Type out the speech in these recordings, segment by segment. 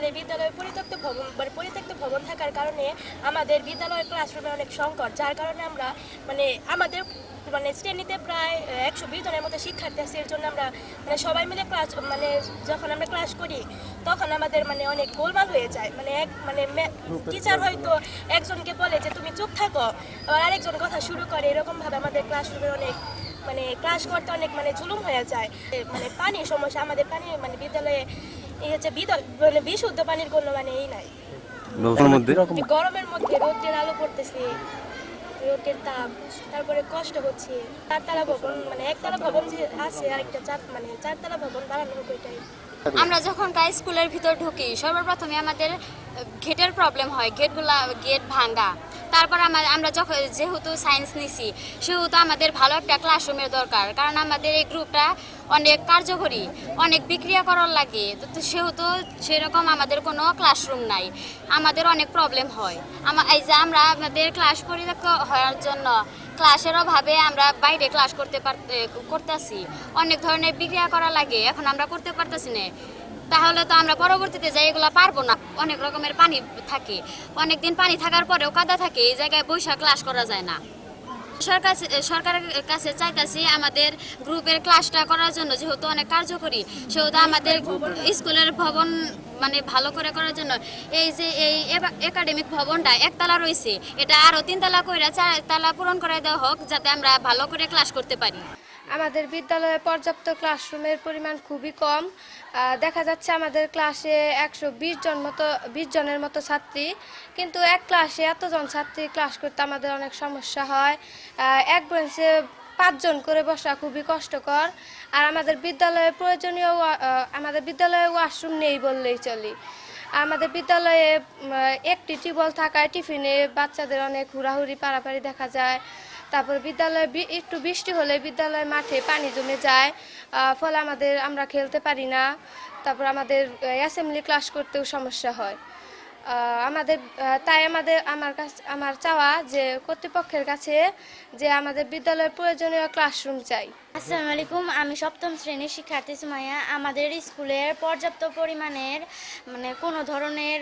আমাদের বিদ্যালয়ে পরিত্যক্ত ভবন মানে পরিত্যক্ত ভবন থাকার কারণে আমাদের বিদ্যালয়ের ক্লাসরুমে অনেক সংকট, যার কারণে আমরা মানে আমাদের মানে শ্রেণীতে প্রায় একশো বিশ জনের মতো শিক্ষার্থী আছে, এর জন্য আমরা মানে সবাই মিলে ক্লাস মানে যখন আমরা ক্লাস করি, তখন আমাদের মানে অনেক গোলমাল হয়ে যায়। মানে এক মানে টিচার হয়তো একজনকে বলে যে, তুমি চুপ থাকো। আবার আরেকজন কথা শুরু করে, এরকমভাবে আমাদের ক্লাসরুমে অনেক মানে ক্লাস করতে অনেক মানে জুলুম হয়ে যায়। মানে পানির সমস্যা, আমাদের পানি মানে বিদ্যালয়ে এই হচ্ছে মানে বিশুদ্ধ পানির কোনো মানে এই নাই। গরমের মধ্যে রোদের আলো পড়তেছে রোদের তাপ তারপরে কষ্ট হচ্ছে চারতলা ভবন মানে একতলা ভবন যে আছে আরেকটা চার মানে চারতলা ভবন বাড়ানো ওইটাই। আমরা যখন গাই স্কুলের ভিতর ঢুকি, সর্বপ্রথমে আমাদের গেটের প্রবলেম হয় গেটগুলা গেট ভাঙ্গা। তারপর আমা- আমরা যখন যেহেতু সায়েন্স নিছি, সেহেতু আমাদের ভালো একটা ক্লাসরুমের দরকার। কারণ আমাদের এই গ্রুপটা অনেক কার্যকরী, অনেক বিক্রিয়া করার লাগে। তো সেহেতু সেরকম আমাদের কোনো ক্লাসরুম নাই। আমাদের অনেক প্রবলেম হয়। এই যে আমরা আমাদের ক্লাস পরিত্যক্ত হওয়ার জন্য ক্লাসের অভাবে আমরা বাইরে ক্লাস করতে করতেছি। অনেক ধরনের বিক্রিয়া করা লাগে, এখন আমরা করতে পারতেছি না। তাহলে তো আমরা পরবর্তীতে যাই, এগুলো পারব না। অনেক রকমের পানি থাকে। অনেক দিন পানি থাকার পরেও কাদা থাকে, এই জায়গায় বৈশাখ ক্লাস করা যায় না। সরকার সরকারের কাছে চাইতাছি আমাদের গ্রুপের ক্লাসটা করার জন্য যেহেতু অনেক কার্যকরী, সেহেতু আমাদের স্কুলের ভবন মানে ভালো করে করার জন্য। এই যে এই একাডেমিক ভবনটা একতলা রয়েছে। এটা আরও তিনতলা করে চারতলা পূরণ করে দেওয়া হোক, যাতে আমরা ভালো করে ক্লাস করতে পারি। আমাদের বিদ্যালয়ে পর্যাপ্ত ক্লাসরুমের পরিমাণ খুবই কম। দেখা যাচ্ছে আমাদের ক্লাসে একশো বিশ জন মতো, বিশ জনের মতো ছাত্রী। কিন্তু এক ক্লাসে এতজন ছাত্রী ক্লাস করতে আমাদের অনেক সমস্যা হয়। এক বেঞ্চে পাঁচজন করে বসা খুবই কষ্টকর। আর আমাদের বিদ্যালয়ে প্রয়োজনীয় আমাদের বিদ্যালয়ে ওয়াশরুম নেই বললেই চলি। আমাদের বিদ্যালয়ে একটি টিউবওয়েল থাকায় টিফিনে বাচ্চাদের অনেক হুড়াহুড়ি, পারাপারি দেখা যায়। তারপর বিদ্যালয়ে একটু বৃষ্টি হলে বিদ্যালয় মাঠে পানি জমে যায়। ফলে আমাদের আমরা খেলতে পারি না। তারপর আমাদের অ্যাসেম্বলি ক্লাস করতেও সমস্যা হয়। আমাদের তাই আমাদের, আমার কাছে, আমার চাওয়া যে কর্তৃপক্ষের কাছে যে আমাদের বিদ্যালয়ের প্রয়োজনীয় ক্লাসরুম চাই। আসসালামু আলাইকুম আমি সপ্তম শ্রেণির শিক্ষার্থী সুমাইয়া। আমাদের স্কুলের পর্যাপ্ত পরিমাণের মানে কোনো ধরনের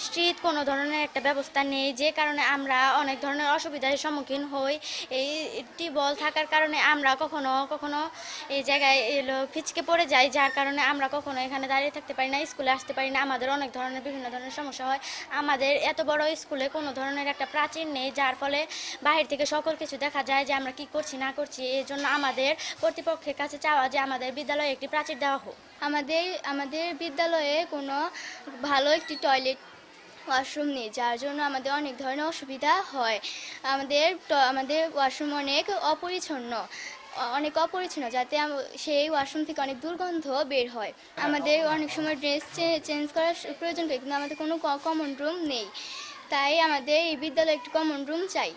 নিশ্চিত কোনো ধরনের একটা ব্যবস্থা নেই, যে কারণে আমরা অনেক ধরনের অসুবিধার সম্মুখীন হই। এই টিউবওয়েল থাকার কারণে আমরা কখনো কখনো এই জায়গায় এলো ফিচকে পড়ে যাই, যার কারণে আমরা কখনো এখানে দাঁড়িয়ে থাকতে পারি না, স্কুলে আসতে পারি না। আমাদের অনেক ধরনের, বিভিন্ন ধরনের সমস্যা হয়। আমাদের এত বড় স্কুলে কোনো ধরনের একটা প্রাচীর নেই, যার ফলে বাহির থেকে সকল কিছু দেখা যায় যে আমরা কি করছি, না করছি। এই জন্য আমাদের কর্তৃপক্ষের কাছে চাওয়া যে আমাদের বিদ্যালয়ে একটি প্রাচীর দেওয়া হোক। আমাদের আমাদের বিদ্যালয়ে কোনো ভালো একটি টয়লেট ওয়াশরুম নেই যার জন্য আমাদের অনেক ধরনের অসুবিধা হয়। আমাদের আমাদের ওয়াশরুম অনেক অপরিচ্ছন্ন অনেক অপরিচ্ছন্ন যাতে সেই ওয়াশরুম থেকে অনেক দুর্গন্ধ বের হয়। আমাদের অনেক সময় ড্রেস চেঞ্জ করার প্রয়োজন হয় কিন্তু আমাদের কোনো কমন রুম নেই। তাই আমাদের এই বিদ্যালয়ে একটি কমন রুম চাই।